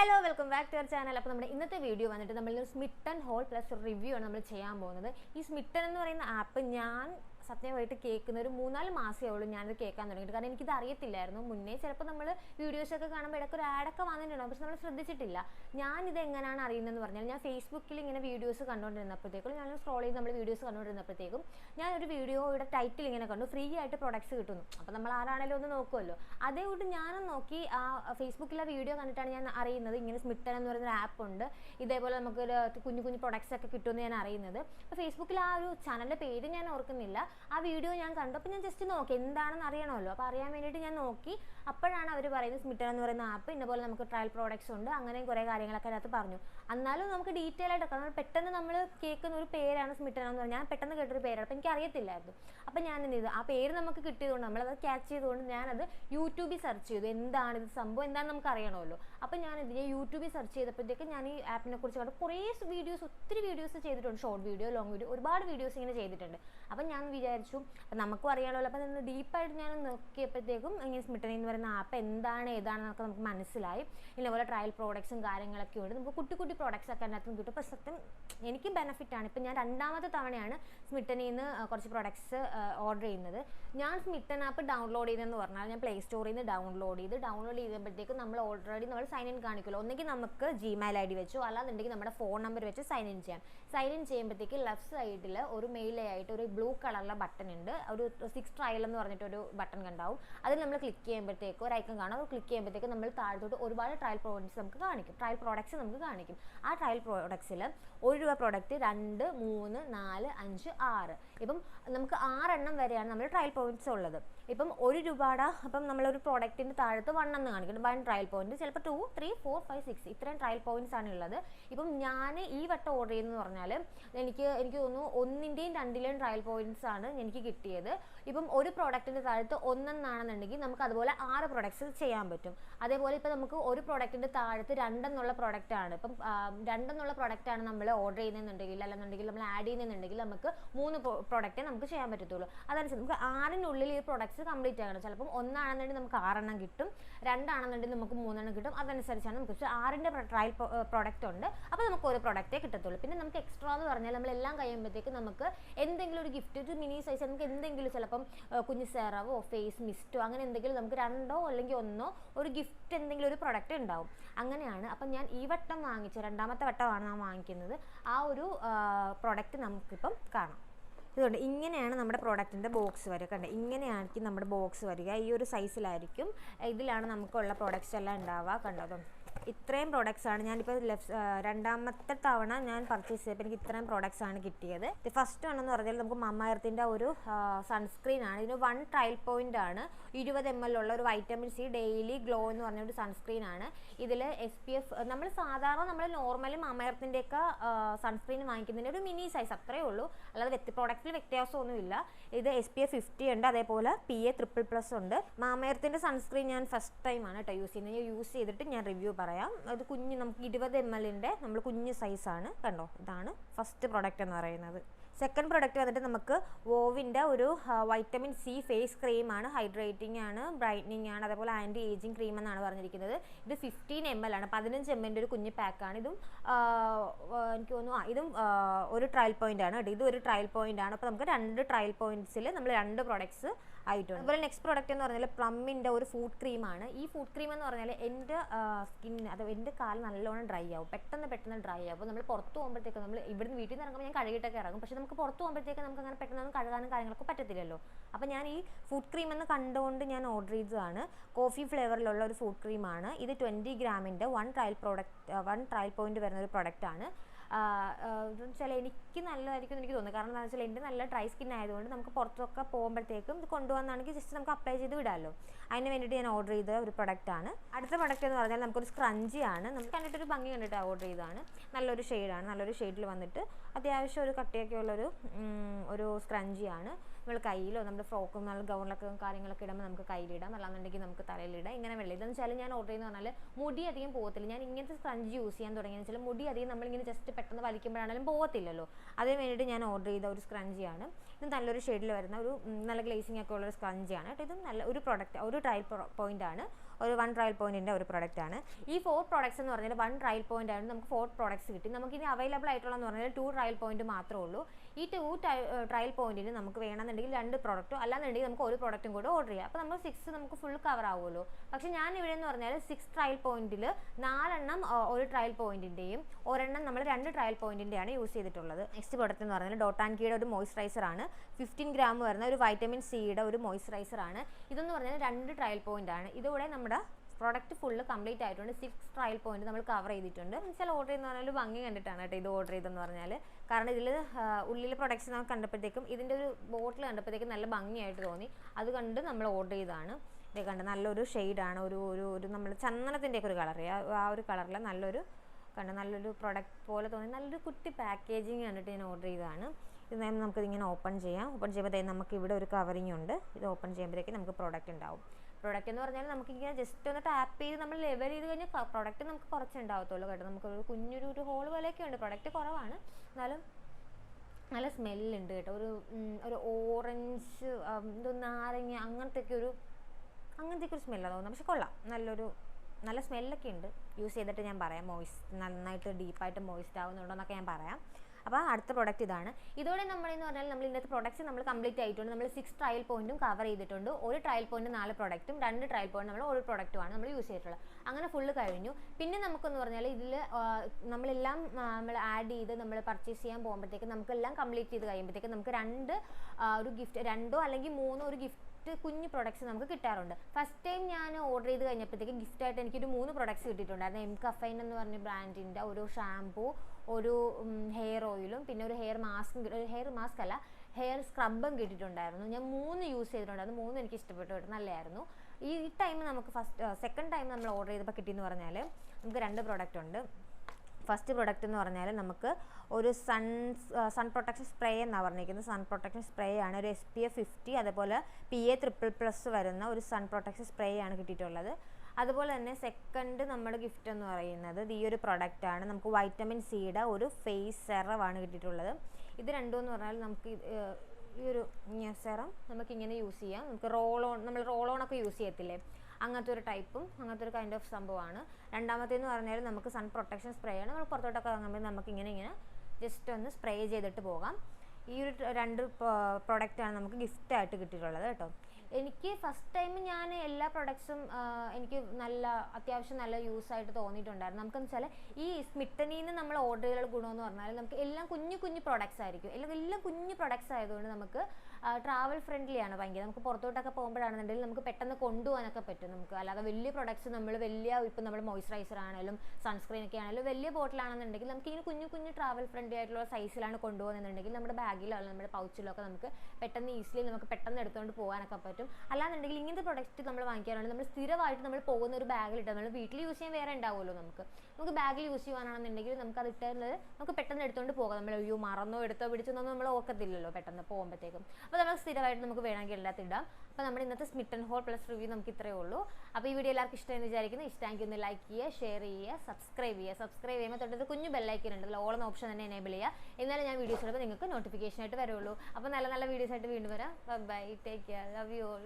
Hello welcome back to our channel അപ്പോൾ നമ്മുടെ ഇന്നത്തെ വീഡിയോ വന്നിട്ട് നമ്മൾ സ്മിട്ടൺ ഹോൾ പ്ലസ് റിവ്യൂ ആണ് നമ്മൾ ചെയ്യാൻ പോകുന്നത്. ഈ സ്മിട്ടൺ എന്ന് പറയുന്ന ആപ്പ് ഞാൻ സത്യമായിട്ട് കേൾക്കുന്ന ഒരു മൂന്നാൽ മാസമേ ഉള്ളൂ ഞാനത് കേൾക്കാൻ തുടങ്ങിയിട്ട്. കാരണം എനിക്കിത് അറിയത്തില്ലായിരുന്നു. മുന്നേ ചിലപ്പോൾ നമ്മൾ വീഡിയോസൊക്കെ കാണുമ്പോൾ ഇടയ്ക്ക് ഒരു ആഡൊക്കെ വന്നിട്ടുണ്ടാവും. പക്ഷെ നമ്മൾ ശ്രദ്ധിച്ചിട്ടില്ല. ഞാനിത് എങ്ങനെയാണ് അറിയുന്നതെന്ന് പറഞ്ഞാൽ ഞാൻ ഫേസ്ബുക്കിൽ ഇങ്ങനെ വീഡിയോസ് കണ്ടുകൊണ്ടിരുന്നപ്പോഴത്തേക്കും ഞാൻ സ്ക്രോൾ ചെയ്ത് നമ്മൾ വീഡിയോസ് കണ്ടുകൊണ്ടിരുന്നപ്പോഴത്തേക്കും ഞാൻ ഒരു വീഡിയോയുടെ ടൈറ്റിൽ ഇങ്ങനെ കണ്ടു. ഫ്രീ ആയിട്ട് പ്രൊഡക്ട്സ് കിട്ടുന്നു. അപ്പോൾ നമ്മൾ ആരാണേലും ഒന്ന് നോക്കുമല്ലോ അതേ കൂട്ട് ഞാനും നോക്കി ആ ഫേസ്ബുക്കിലെ വീഡിയോ കണ്ടിട്ടാണ് ഞാൻ അറിയുന്നത്. ഇങ്ങനെ സ്മിട്ടൻ എന്ന് പറയുന്ന ഒരു ആപ്പ് ഉണ്ട്. ഇതേപോലെ നമുക്കൊരു കുഞ്ഞു കുഞ്ഞു പ്രൊഡക്ട്സ് ഒക്കെ കിട്ടുമെന്ന് ഞാൻ അറിയുന്നത്. അപ്പോൾ ഫേസ്ബുക്കിൽ ആ ഒരു ചാനലിന്റെ പേര് ഞാൻ ഓർക്കുന്നില്ല. ആ വീഡിയോ ഞാൻ കണ്ടു. അപ്പോൾ ഞാൻ ജസ്റ്റ് നോക്കി എന്താണെന്ന് അറിയണമല്ലോ. അപ്പോൾ അറിയാൻ വേണ്ടിയിട്ട് ഞാൻ നോക്കി. അപ്പോഴാണ് അവർ പറയുന്നത് സ്മിറ്റർ എന്ന് പറയുന്ന ആപ്പ് ഇന്നപോലെ നമുക്ക് ട്രയൽ പ്രോഡക്ട്സ് ഉണ്ട്. അങ്ങനെയും കുറേ കാര്യങ്ങളൊക്കെ അതിനകത്ത് പറഞ്ഞു. എന്നാലും നമുക്ക് ഡീറ്റെയിൽ ആയിട്ട് കാരണം പെട്ടെന്ന് നമ്മൾ കേൾക്കുന്ന ഒരു പേരാണ് സ്മിട്ടന എന്ന് പറഞ്ഞാൽ ഞാൻ പെട്ടെന്ന് കേട്ടൊരു പേരാണ്. അപ്പോൾ എനിക്ക് അറിയത്തില്ലായിരുന്നു. അപ്പോൾ ഞാൻ എന്ത് ചെയ്തു? ആ പേര് നമുക്ക് കിട്ടിയതുകൊണ്ട് നമ്മളത് ക്യാച്ച് ചെയ്തുകൊണ്ട് ഞാനത് യൂട്യൂബിൽ സെർച്ച് ചെയ്തു. എന്താണ് ഇത് സംഭവം? എന്താണെന്ന് നമുക്ക് അറിയണമല്ലോ. അപ്പോൾ ഞാൻ ഞാൻ യൂട്യൂബിൽ സെർച്ച് ചെയ്തപ്പോഴത്തേക്ക് ഞാൻ ഈ ആപ്പിനെ കുറിച്ച് കണ്ടു കുറേ വീഡിയോസ് ഒത്തിരി വീഡിയോസ് ചെയ്തിട്ടുണ്ട്. ഷോർട്ട് വീഡിയോ ലോങ് വീഡിയോ ഒരുപാട് വീഡിയോസ് ഇങ്ങനെ ചെയ്തിട്ടുണ്ട്. അപ്പം ഞാൻ വിചാരിച്ചു നമുക്കും അറിയാമല്ലോ. അപ്പം നിന്ന് ഡീപ്പായിട്ട് ഞാൻ നോക്കിയപ്പോഴത്തേക്കും ഇങ്ങനെ സ്മിട്ടനി എന്ന് പറയുന്ന ആപ്പ് എന്താണ് ഏതാണെന്നൊക്കെ നമുക്ക് മനസ്സിലായി. ഇതേപോലെ ട്രയൽ പ്രോഡക്ട്സും കാര്യങ്ങളൊക്കെ ഉണ്ട്. നമുക്ക് കുട്ടി കുട്ടി പ്രോഡക്ട്സ് ഒക്കെ അതിനകത്ത് കിട്ടും. അപ്പോൾ സത്യം എനിക്ക് ബെനിഫിറ്റ് ആണ്. ഇപ്പം ഞാൻ രണ്ടാമത്തെ തവണയാണ് സ്മിട്ടനിൽ നിന്ന് കുറച്ച് പ്രോഡക്ട്സ് ഓർഡർ ചെയ്യുന്നത്. ഞാൻ സ്മിട്ടൻ ആപ്പ് ഡൗൺലോഡ് ചെയ്തെന്ന് പറഞ്ഞാൽ ഞാൻ പ്ലേ സ്റ്റോറിൽ നിന്ന് ഡൗൺലോഡ് ചെയ്ത് ഡൗൺലോഡ് ചെയ്തപ്പോഴത്തേക്കും നമ്മൾ ഓൾറെഡി നമ്മൾ സൈൻ ഇൻ കാണിക്കുമല്ലോ. ഒന്നെങ്കിൽ നമുക്ക് ജിമെയിൽ ഐ ഡി വെച്ചോ അല്ലാന്നുണ്ടെങ്കിൽ നമ്മുടെ ഫോൺ നമ്പർ വെച്ച് സൈൻ ഇൻ ചെയ്യാം. സൈൻ ഇൻ ചെയ്യുമ്പോഴത്തേക്ക് ലെഫ്റ്റ് സൈഡിൽ ഒരു മെയിലായിട്ട് ഒരു ബ്ലൂ കളറിലെ ബട്ടൺ ഉണ്ട്. ഒരു സിക്സ് ട്രയൽ എന്ന് പറഞ്ഞിട്ട് ഒരു ബട്ടൺ ഉണ്ടാവും അതിൽ നമ്മൾ ക്ലിക്ക് ചെയ്യുമ്പോഴത്തേക്ക് ഒരു ഐക്കൺ കാണാം. അത് ക്ലിക്ക് ചെയ്യുമ്പോഴത്തേക്ക് നമ്മൾ താഴത്തോട്ട് ഒരുപാട് ട്രയൽ പ്രോഡക്ട്സ് നമുക്ക് കാണിക്കും. ട്രയൽ പ്രോഡക്ട്സ് നമുക്ക് കാണിക്കും. ആ ട്രയൽ പ്രോഡക്ട്സിൽ ഒരു രൂപ പ്രോഡക്റ്റ് രണ്ട് മൂന്ന് നാല് അഞ്ച് ആറ്. ഇപ്പം നമുക്ക് ആറെണ്ണം വരെയാണ് നമ്മൾ ട്രയൽ പോയിന്റ്സ് ഉള്ളത്. ഇപ്പം ഒരു രൂപയുടെ അപ്പം നമ്മളൊരു പ്രോഡക്റ്റിന്റെ താഴത്ത് വൺ എന്ന് കാണിക്കുന്നു വൺ ട്രയൽ പോയിന്റ് ചിലപ്പോൾ two three four five six ഇത്രയും ട്രയൽ പോയിന്റ്സ് ആണ് ഉള്ളത്. ഇപ്പം ഞാൻ ഈ വട്ടം ഓർഡർ ചെയ്യുന്നതെന്ന് പറഞ്ഞാൽ എനിക്ക് എനിക്ക് തോന്നുന്നു ഒന്നിന്റെയും രണ്ടിലെയും ട്രയൽ പോയിന്റ്സ് ആണ് എനിക്ക് കിട്ടിയത്. ഇപ്പം ഒരു പ്രോഡക്റ്റിന്റെ താഴത്ത് ഒന്നെന്നാണെന്നുണ്ടെങ്കിൽ നമുക്ക് അതുപോലെ ആറ് പ്രോഡക്റ്റ്സ് ചെയ്യാൻ പറ്റും. അതേപോലെ ഇപ്പോൾ നമുക്ക് ഒരു പ്രോഡക്റ്റിന്റെ താഴത്ത് രണ്ടെന്നുള്ള പ്രോഡക്റ്റാണ് ഇപ്പം രണ്ടെന്നുള്ള ആണ് നമ്മൾ ഓർഡർ ചെയ്യുന്നുണ്ടെങ്കിൽ അല്ലെന്നുണ്ടെങ്കിൽ നമ്മൾ ആഡ് ചെയ്യുന്നുണ്ടെങ്കിൽ നമുക്ക് മൂന്ന് പ്രൊഡക്റ്റേ നമുക്ക് ചെയ്യാൻ പറ്റത്തുള്ളൂ. അതനുസരിച്ച് നമുക്ക് ആറിനുള്ളിൽ ഈ പ്രോഡക്ട്സ് കംപ്ലീറ്റ് ആകണം. ചിലപ്പം ഒന്നാണെന്നുണ്ടെങ്കിൽ നമുക്ക് ആറെണ്ണം കിട്ടും. രണ്ടാണെന്നുണ്ടെങ്കിൽ നമുക്ക് മൂന്നെണ്ണം കിട്ടും. അതനുസരിച്ചാണ് നമുക്ക് ആറിന്റെ ട്രയൽ പ്രൊഡക്റ്റ് ഉണ്ട്. അപ്പോൾ നമുക്ക് ഒരു പ്രൊഡക്റ്റേ കിട്ടത്തുള്ളൂ. പിന്നെ നമുക്ക് എക്സ്ട്രാ എന്ന് പറഞ്ഞാൽ നമ്മൾ എല്ലാം കഴിയുമ്പോഴത്തേക്ക് നമുക്ക് എന്തെങ്കിലും ഒരു ഗിഫ്റ്റ് ഒരു മിനി സൈസ് നമുക്ക് എന്തെങ്കിലും ചിലപ്പം കുഞ്ഞു സെറവോ ഫേസ് മിസ്റ്റോ അങ്ങനെ എന്തെങ്കിലും നമുക്ക് രണ്ടോ അല്ലെങ്കിൽ ഒന്നോ ഒരു ഗിഫ്റ്റ് എന്തെങ്കിലും ഒരു പ്രൊഡക്റ്റ് ഉണ്ടാവും. അങ്ങനെയാണ്. അപ്പം ഞാൻ ഈ വട്ടം വാങ്ങിച്ച രണ്ടാമത്തെ വട്ടമാണ് നാം വാങ്ങിക്കുന്നത്. ആ ഒരു പ്രൊഡക്റ്റ് നമുക്കിപ്പം കാണാം. ഇതുകൊണ്ട് ഇങ്ങനെയാണ് നമ്മുടെ പ്രോഡക്റ്റിന്റെ ബോക്സ് വരിക. കണ്ടേ? ഇങ്ങനെയായിരിക്കും നമ്മുടെ ബോക്സ് വരിക. ഈ ഒരു സൈസിലായിരിക്കും ഇതിലാണ് നമുക്കുള്ള പ്രോഡക്റ്റ്സ് എല്ലാം ഉണ്ടാവുക. കണ്ടോ? ഇത്രയും പ്രോഡക്റ്റ്സ് ആണ്. ഞാനിപ്പോൾ ലെഫ്റ്റ് രണ്ടാമത്തെ തവണ ഞാൻ പർച്ചേസ് ചെയ്തപ്പോൾ എനിക്ക് ഇത്രയും പ്രോഡക്റ്റ്സ് ആണ് കിട്ടിയത്. ഫസ്റ്റ് വൺ എന്ന് പറഞ്ഞാൽ നമുക്ക് മമ്മായർത്തിന്റെ ഒരു സൺസ്ക്രീൻ ആണ്. ഇതിന് വൺ ട്രയൽ പോയിന്റ് ആണ്. ഇരുപത് എം എൽ ഉള്ള ഒരു വൈറ്റമിൻ സി ഡെയിലി ഗ്ലോ എന്ന് പറഞ്ഞ ഒരു സൺസ്ക്രീൻ ആണ്. ഇതിൽ എസ് പി എഫ് നമ്മൾ സാധാരണ നമ്മൾ നോർമലി മമ്മയർത്തിന്റെ ഒക്കെ സൺസ്ക്രീൻ വാങ്ങിക്കുന്നതിന്റെ ഒരു മിനി സൈസ് അത്രയേ ഉള്ളൂ. അല്ലാതെ വ്യക്തി പ്രോഡക്റ്റിൽ വ്യത്യാസമൊന്നുമില്ല. ഇത് എസ് പി എഫ് ഫിഫ്റ്റി ഉണ്ട്. അതേപോലെ പി എ ട്രിപ്പിൾ പ്ലസ് ഉണ്ട്. മാമയർത്തിന്റെ സൺസ്ക്രീൻ ഞാൻ ഫസ്റ്റ് ടൈമാണ് കേട്ടോ യൂസ് ചെയ്യുന്നത്. യൂസ് ചെയ്തിട്ട് ഞാൻ റിവ്യൂ പറയാം. അത് കുഞ്ഞ് നമുക്ക് ഇരുപത് എം എല്ലിന്റെ നമ്മൾ കുഞ്ഞ് സൈസാണ് കണ്ടോ? ഇതാണ് ഫസ്റ്റ് പ്രൊഡക്റ്റ് എന്ന് പറയുന്നത്. സെക്കൻഡ് പ്രൊഡക്റ്റ് വന്നിട്ട് നമുക്ക് വോവിന്റെ ഒരു വൈറ്റമിൻ സി ഫേസ് ക്രീമാണ് ഹൈഡ്രേറ്റിംഗ് ആണ് ബ്രൈറ്റനിങ് ആണ് അതേപോലെ ആന്റി ഏജിങ് ക്രീം എന്നാണ് പറഞ്ഞിരിക്കുന്നത്. ഇത് ഫിഫ്റ്റീൻ എം എൽ ആണ്. പതിനഞ്ച് എം എന്റെ ഒരു കുഞ്ഞ് പാക്കാണ് ഇതും എനിക്ക് തോന്നുന്നു ആ ഇതും ഒരു ട്രയൽ പോയിന്റ് ആണ് കേട്ടോ. ഇത് ഒരു ട്രയൽ പോയിന്റ് ആണ്. അപ്പോൾ നമുക്ക് രണ്ട് ട്രയൽ പോയിന്റ്സിൽ നമ്മൾ രണ്ട് പ്രൊഡക്ട്സ് ആയിട്ടുണ്ട്. അതുപോലെ നെക്സ്റ്റ് പ്രോഡക്റ്റ് എന്ന് പറഞ്ഞാൽ പ്ലമ്മിന്റെ ഒരു ഫുഡ് ക്രീമാണ് ഈ ഫുഡ് ക്രീം എന്ന് പറഞ്ഞാൽ എന്റെ സ്കിൻ അത് എന്റെ കാൽ നല്ലോണം ഡ്രൈ ആവും. പെട്ടെന്ന് പെട്ടെന്ന് ഡ്രൈ ആവും. നമ്മൾ പുറത്ത് പോകുമ്പോഴത്തേക്ക് നമ്മൾ ഇവിടുന്ന് വീട്ടിൽ നിന്ന് ഇറങ്ങുമ്പോൾ ഞാൻ കഴുകിയിട്ടൊക്കെ ഇറങ്ങും. പക്ഷേ നമുക്ക് പുറത്ത് പോകുമ്പോഴത്തേക്ക് നമുക്ക് അങ്ങനെ പെട്ടെന്ന് കഴുകാനും കാര്യങ്ങളൊക്കെ പറ്റത്തില്ലല്ലോ. അപ്പോൾ ഞാൻ ഈ ഫുഡ് ക്രീം എന്ന് കണ്ടുകൊണ്ട് ഞാൻ ഓർഡർ ചെയ്തതാണ്. കോഫി ഫ്ലേവറിലുള്ള ഒരു ഫുഡ് ക്രീമാണ് ഇത് twenty ഗ്രാമിന്റെ one trial product one trial point വരുന്ന ഒരു പ്രൊഡക്റ്റാണ് വെച്ചാൽ എനിക്ക് നല്ലതായിരിക്കും എന്ന് എനിക്ക് തോന്നുന്നു. കാരണം എന്താണെന്ന് വെച്ചാൽ എന്റെ നല്ല ഡ്രൈ സ്കിൻ ആയതുകൊണ്ട് നമുക്ക് പുറത്തൊക്കെ പോകുമ്പോഴത്തേക്കും ഇത് കൊണ്ടുവന്നാണെങ്കിൽ ജസ്റ്റ് നമുക്ക് അപ്ലൈ ചെയ്ത് വിടാമല്ലോ അതിന് വേണ്ടിയിട്ട് ഞാൻ ഓർഡർ ചെയ്ത ഒരു പ്രൊഡക്റ്റാണ് അടുത്ത പ്രൊഡക്റ്റ് എന്ന് പറഞ്ഞാൽ നമുക്കൊരു സ്ക്രഞ്ചിയാണ് നമുക്ക് കണ്ടിട്ടൊരു ഭംഗി കണ്ടിട്ട് ഓർഡർ ചെയ്തതാണ്. നല്ലൊരു ഷെയ്ഡാണ് നല്ലൊരു ഷെയ്ഡിൽ വന്നിട്ട് അത്യാവശ്യം ഒരു കട്ടിയൊക്കെ ഉള്ളൊരു ഒരു സ്ക്രഞ്ചിയാണ്. നമ്മൾ കയ്യിലോ നമ്മുടെ ഫ്രോക്കും നല്ല ഗൗണിലൊക്കെ കാര്യങ്ങളൊക്കെ ഇടുമ്പോൾ നമുക്ക് കയ്യിലിടാം. അല്ലാന്നുണ്ടെങ്കിൽ നമുക്ക് തലയിലിടാം. ഇങ്ങനെ വെള്ളം ഇതെന്ന് വെച്ചാൽ ഞാൻ ഓർഡർ ചെയ്യുന്ന പറഞ്ഞാൽ മുടി അധികം പോകത്തില്ല. ഞാൻ ഇങ്ങനത്തെ സ്ക്രഞ്ചി യൂസ് ചെയ്യാൻ തുടങ്ങിയെന്ന് വെച്ചാൽ മുടി അധികം നമ്മളിങ്ങനെ ജസ്റ്റ് പെട്ടെന്ന് വലിക്കുമ്പോഴാണെങ്കിലും പോകത്തില്ലല്ലോ. അതിന് വേണ്ടിയിട്ട് ഞാൻ ഓർഡർ ചെയ്ത ഒരു സ്ക്രഞ്ചിയാണ്. ഇത് നല്ലൊരു ഷെയ്ഡിൽ വരുന്ന ഒരു നല്ല ഗ്ലേസിംഗ് ഒക്കെ ഉള്ളൊരു സ്പഞ്ചാണ് കേട്ടോ ഇത് നല്ല ഒരു പ്രൊഡക്റ്റ് ഒരു ട്രയൽ പോയിന്റ് ആണ്. ഒരു വൺ ട്രയൽ പോയിന്റിന്റെ ഒരു പ്രൊഡക്റ്റ് ആണ്. ഈ ഫോർ പ്രോഡക്ട്സ് എന്ന് പറഞ്ഞാൽ വൺ ട്രയൽ പോയിന്റ് ആണ് നമുക്ക് ഫോർ പ്രോഡക്ട്സ് കിട്ടി. നമുക്കിനി അവൈലബിൾ ആയിട്ടുള്ളതെന്ന് പറഞ്ഞാൽ ടു ട്രയൽ പോയിന്റ് മാത്രമേ ഉള്ളൂ. ഈ ടു ട്രയൽ പോയിന്റിന് നമുക്ക് വേണമെന്നുണ്ടെങ്കിൽ രണ്ട് പ്രോഡക്റ്റോ അല്ലാന്നുണ്ടെങ്കിൽ നമുക്ക് ഒരു പ്രോഡക്റ്റും കൂടെ ഓർഡർ ചെയ്യാം. അപ്പോൾ നമ്മൾ സിക്സ് നമുക്ക് ഫുൾ കവർ ആവുമല്ലോ. പക്ഷേ ഞാൻ ഇവിടെ എന്ന് പറഞ്ഞാൽ സിക്സ് ട്രയൽ പോയിന്റിൽ നാലെണ്ണം ഒരു ട്രയൽ പോയിന്റിന്റെയും ഒരെണ്ണം നമ്മൾ രണ്ട് ട്രയൽ പോയിന്റിന്റെയാണ് യൂസ് ചെയ്തിട്ടുള്ളത്. നെക്സ്റ്റ് പ്രോഡക്റ്റ് എന്ന് പറഞ്ഞാൽ ഡോട്ടാൻകിയുടെ ഒരു മോയ്സ്ചറൈസർ ആണ്. ഫിഫ്റ്റീൻ ഗ്രാം വരുന്ന ഒരു വൈറ്റമിൻ സിയുടെ ഒരു മോയ്സ്ചറൈസർ ആണ്. ഇതെന്ന് പറഞ്ഞാൽ രണ്ട് ട്രയൽ പോയിന്റ് ആണ് ഇതോടെ നമ്മുടെ പ്രോഡക്റ്റ് ഫുള്ള് കംപ്ലീറ്റ് ആയിട്ടുണ്ട്. സിക്സ് ട്രയൽ പോയിന്റ് നമ്മൾ കവർ ചെയ്തിട്ടുണ്ട്. ചില ഓർഡർ ചെയ്യുന്ന പറഞ്ഞാൽ ഭംഗി കണ്ടിട്ടാണ് കേട്ടോ ഇത് ഓർഡർ ചെയ്തെന്ന് പറഞ്ഞാൽ കാരണം ഇതിൽ ഉള്ളിലെ പ്രൊഡക്ട്സ് നമുക്ക് കണ്ടപ്പോഴത്തേക്കും ഇതിന്റെ ഒരു ബോട്ടിൽ കണ്ടപ്പോഴത്തേക്കും നല്ല ഭംഗിയായിട്ട് തോന്നി. അത് കണ്ട് നമ്മൾ ഓർഡർ ചെയ്തതാണ്. ഇത് കണ്ട് നല്ലൊരു ഷെയ്ഡാണ് ഒരു ഒരു ഒരു നമ്മൾ ചന്ദനത്തിന്റെയൊക്കെ ഒരു കളർ ആ ഒരു കളറിൽ നല്ലൊരു കണ്ട് നല്ലൊരു പ്രൊഡക്റ്റ് പോലെ തോന്നി. നല്ലൊരു കുട്ടി പാക്കേജിങ് കണ്ടിട്ട് ഞാൻ ഓർഡർ ചെയ്തതാണ്. ഇത് നമുക്ക് നമുക്കിതിങ്ങനെ ഓപ്പൺ ചെയ്യാം. ഓപ്പൺ ചെയ്യുമ്പോൾ നമുക്ക് ഇവിടെ ഒരു കവറിങ് ഉണ്ട്. ഇത് ഓപ്പൺ ചെയ്യുമ്പോഴേക്കും നമുക്ക് പ്രോഡക്റ്റ് ഉണ്ടാവും. പ്രോഡക്റ്റ് എന്ന് പറഞ്ഞാൽ നമുക്ക് ഇങ്ങനെ ജസ്റ്റ് ഒന്ന് ടാപ്പ് ചെയ്ത് നമ്മൾ ലെവൽ ചെയ്ത് കഴിഞ്ഞാൽ പ്രൊഡക്റ്റ് നമുക്ക് കുറച്ച് ഉണ്ടാവത്തുള്ളൂ കേട്ടോ. നമുക്ക് ഒരു കുഞ്ഞൊരു ഒരു ഹോൾ പോലെയൊക്കെ ഉണ്ട്. പ്രൊഡക്റ്റ് കുറവാണ്. എന്നാലും നല്ല സ്മെല്ലുണ്ട് കേട്ടോ. ഒരു ഒരു ഓറഞ്ച് എന്തോ നാരങ്ങ അങ്ങനത്തെ ഒക്കെ ഒരു അങ്ങനത്തെ ഒക്കെ ഒരു സ്മെല്ലാണ് തോന്നുന്നത് പക്ഷെ കൊള്ളാം. നല്ലൊരു നല്ല സ്മെല്ലൊക്കെ ഉണ്ട്. യൂസ് ചെയ്തിട്ട് ഞാൻ പറയാം. മോയ്സ് നന്നായിട്ട് ഡീപ്പായിട്ട് മോയിസ്റ്റ് ആവുന്നുണ്ടോ എന്നൊക്കെ ഞാൻ പറയാം. അപ്പോൾ അടുത്ത പ്രോഡക്റ്റ് ഇതാണ്. ഇതോടെ നമ്മളെന്ന് പറഞ്ഞാൽ നമ്മൾ ഇന്നത്തെ പ്രോഡക്റ്റ്സ് നമ്മൾ കംപ്ലീറ്റ് ആയിട്ടുണ്ട്. നമ്മൾ സിക്സ് ട്രയൽ പോയിന്റും കവർ ചെയ്തിട്ടുണ്ട്. ഒരു ട്രയൽ പോയിന്റ് നാല് പ്രോഡക്റ്റും രണ്ട് ട്രയൽ പോയിന്റ് നമ്മൾ ഒരു പ്രോഡക്റ്റുമാണ് നമ്മൾ യൂസ് ചെയ്തിട്ടുള്ളത്. അങ്ങനെ ഫുള്ള് കഴിഞ്ഞു. പിന്നെ നമുക്കെന്ന് പറഞ്ഞാൽ ഇതിൽ നമ്മളെല്ലാം നമ്മൾ ആഡ് ചെയ്ത് നമ്മൾ പർച്ചേസ് ചെയ്യാൻ പോകുമ്പോഴത്തേക്ക് നമുക്കെല്ലാം കംപ്ലീറ്റ് ചെയ്ത് കഴിയുമ്പോഴത്തേക്ക് നമുക്ക് രണ്ട് ഒരു ഗിഫ്റ്റ് രണ്ടോ അല്ലെങ്കിൽ മൂന്നോ ഒരു ഗിഫ്റ്റ് കുഞ്ഞു പ്രൊഡക്ട്സ് നമുക്ക് കിട്ടാറുണ്ട്. ഫസ്റ്റ് ടൈം ഞാൻ ഓർഡർ ചെയ്ത് കഴിഞ്ഞപ്പോഴത്തേക്ക് ഗിഫ്റ്റായിട്ട് എനിക്കൊരു മൂന്ന് പ്രൊഡക്ട്സ് കിട്ടിയിട്ടുണ്ടായിരുന്നു. എം കഫൈൻ എന്ന് പറഞ്ഞ ബ്രാൻഡിന്റെ ഒരു ഷാംപൂ ഒരു ഹെയർ ഓയിലും പിന്നെ ഒരു ഹെയർ മാസ്കും ഒരു ഹെയർ മാസ്ക് അല്ല ഹെയർ സ്ക്രബും കിട്ടിയിട്ടുണ്ടായിരുന്നു. ഞാൻ മൂന്ന് യൂസ് ചെയ്തിട്ടുണ്ടായിരുന്നു. മൂന്ന് എനിക്ക് ഇഷ്ടപ്പെട്ടു. കേട്ടോ നല്ലതായിരുന്നു ഈ ടൈം നമുക്ക് ഫസ്റ്റ് സെക്കൻഡ് ടൈം നമ്മൾ ഓർഡർ ചെയ്തപ്പോൾ കിട്ടിയെന്ന് പറഞ്ഞാൽ നമുക്ക് രണ്ട് പ്രോഡക്റ്റ് ഉണ്ട്. ഫസ്റ്റ് പ്രൊഡക്റ്റ് എന്ന് പറഞ്ഞാൽ നമുക്ക് ഒരു സൺ സൺ പ്രൊട്ടക്ഷൻ സ്പ്രേ എന്നാണ് പറഞ്ഞിരിക്കുന്നത്. സൺ പ്രൊട്ടക്ഷൻ സ്പ്രേ ആണ്. ഒരു എസ് പി എഫ് ഫിഫ്റ്റി അതുപോലെ പി എ ട്രിപ്പിൾ പ്ലസ് വരുന്ന ഒരു സൺ പ്രൊട്ടക്ഷൻ സ്പ്രേ ആണ് കിട്ടിയിട്ടുള്ളത്. അതുപോലെ തന്നെ സെക്കൻഡ് നമ്മുടെ ഗിഫ്റ്റ് എന്ന് പറയുന്നത് ഈ ഒരു പ്രൊഡക്റ്റാണ് നമുക്ക് വൈറ്റമിൻ സിയുടെ ഒരു ഫേസ് സെറമാണ് കിട്ടിയിട്ടുള്ളത്. ഇത് രണ്ടും എന്ന് പറഞ്ഞാൽ നമുക്ക് ഈ ഒരു സെറം നമുക്കിങ്ങനെ യൂസ് ചെയ്യാം. നമുക്ക് റോളോൺ നമ്മൾ റോൾ ഓൺ ഒക്കെ യൂസ് ചെയ്യത്തില്ലേ? അങ്ങനത്തെ ഒരു ടൈപ്പും അങ്ങനത്തെ ഒരു കൈൻഡ് ഓഫ് സംഭവമാണ്. രണ്ടാമത്തേന്ന് പറഞ്ഞാൽ നമുക്ക് സൺ പ്രൊട്ടക്ഷൻ സ്പ്രേ ആണ്. നമ്മൾ പുറത്തോട്ടൊക്കെ ഇറങ്ങുമ്പോൾ നമുക്ക് ഇങ്ങനെ ഇങ്ങനെ ജസ്റ്റ് ഒന്ന് സ്പ്രേ ചെയ്തിട്ട് പോകാം. ഈ ഒരു രണ്ട് പ്രൊഡക്റ്റാണ് നമുക്ക് ഗിഫ്റ്റായിട്ട് കിട്ടിയിട്ടുള്ളത് കേട്ടോ. എനിക്ക് ഫസ്റ്റ് ടൈം ഞാൻ എല്ലാ പ്രൊഡക്ട്സും എനിക്ക് നല്ല അത്യാവശ്യം നല്ല യൂസ് ആയിട്ട് തോന്നിയിട്ടുണ്ടായിരുന്നു. നമുക്കെന്ന് വെച്ചാൽ ഈ നിന്ന് നമ്മൾ ഓർഡർ ചെയ്തുള്ള ഗുണമെന്ന് പറഞ്ഞാൽ നമുക്ക് എല്ലാം കുഞ്ഞു കുഞ്ഞു പ്രൊഡക്ട്സ് ആയിരിക്കും. എല്ലാം എല്ലാം കുഞ്ഞു പ്രൊഡക്ട്സ് ആയതുകൊണ്ട് നമുക്ക് ട്രാവൽ ഫ്രണ്ട്ലി ആണ് ഭയങ്കര. നമുക്ക് പുറത്തോട്ടൊക്കെ പോകുമ്പോഴാണെന്നുണ്ടെങ്കിൽ നമുക്ക് പെട്ടെന്ന് കൊണ്ടുപോകാനൊക്കെ പറ്റും നമുക്ക്. അല്ലാതെ വലിയ പ്രൊഡക്ട്സ് നമ്മൾ വലിയ ഇപ്പം നമ്മൾ മോയ്സ്ചറൈസർ ആണെങ്കിലും സൺസ്ക്രീൻ ഒക്കെ ആണെങ്കിലും വലിയ ബോട്ടിലാണെന്നുണ്ടെങ്കിൽ നമുക്ക് ഇങ്ങനെ കുഞ്ഞു കുഞ്ഞു ട്രാവൽ ഫ്രണ്ട്ലി ആയിട്ടുള്ള സൈസിലാണ് കൊണ്ടുപോകുന്നുണ്ടെങ്കിൽ നമ്മുടെ ബാഗിലോ നമ്മുടെ പൗച്ചിലോ ഒക്കെ നമുക്ക് പെട്ടെന്ന് ഈസിലി നമുക്ക് പെട്ടെന്ന് എടുത്തുകൊണ്ട് പോകാനൊക്കെ പറ്റും. അല്ലാന്നുണ്ടെങ്കിൽ ഇങ്ങനത്തെ പ്രൊഡക്റ്റ് നമ്മൾ വാങ്ങിക്കാറുണ്ട്. നമ്മൾ സ്ഥിരമായിട്ട് നമ്മൾ പോകുന്ന ഒരു ബാഗിലിട്ട് നമ്മൾ വീട്ടിൽ യൂസ് ചെയ്യാൻ വേറെ ഉണ്ടാവുമല്ലോ നമുക്ക്. നമുക്ക് ബാഗിൽ യൂസ് ചെയ്യുവാനാണെന്നുണ്ടെങ്കിൽ നമുക്ക് അത് ഇട്ടുന്നത് നമുക്ക് പെട്ടെന്ന് എടുത്തുകൊണ്ട് പോകാം. നമ്മൾ അയ്യോ മറന്നോ എടുത്തോ പിടിച്ചോ നമ്മൾ ഓർക്കത്തില്ലല്ലോ പെട്ടെന്ന് പോകുമ്പോഴത്തേക്കും അപ്പോൾ നമ്മൾ സ്ഥിരമായിട്ട് നമുക്ക് വേണമെങ്കിൽ എല്ലാത്തും ഇടാം. അപ്പോൾ നമ്മുടെ ഇന്നത്തെ സ്മിറ്റൻ ഹോൾ പ്ലസ് റിവ്യൂ നമുക്ക് ഇത്രയേ ഉള്ളൂ. അപ്പോൾ ഈ വീഡിയോ എല്ലാവർക്കും ഇഷ്ടമെന്ന് വിചാരിക്കുന്നു. ഇഷ്ടമെങ്കിൽ ഒന്ന് ലൈക്ക് ചെയ്യുക ഷെയർ ചെയ്യുക സബ്സ്ക്രൈബ് ചെയ്യുക. സബ്സ്ക്രൈബ് ചെയ്യുമ്പോൾ തൊട്ടത് കുഞ്ഞു ബെല്ലൈക്കൻ ഉണ്ട് ഓൾ ഓളം ഓപ്ഷൻ തന്നെ എനേബിൾ ചെയ്യുക. എന്നാലും ഞാൻ വീഡിയോസ് ഇടുമ്പോൾ നിങ്ങൾക്ക് നോട്ടിഫിക്കേഷൻ ആയിട്ട് വരുള്ളൂ. അപ്പോൾ നല്ല നല്ല വീഡിയോസ് ആയിട്ട് വീണ്ടും വരാം. Bye take care love you all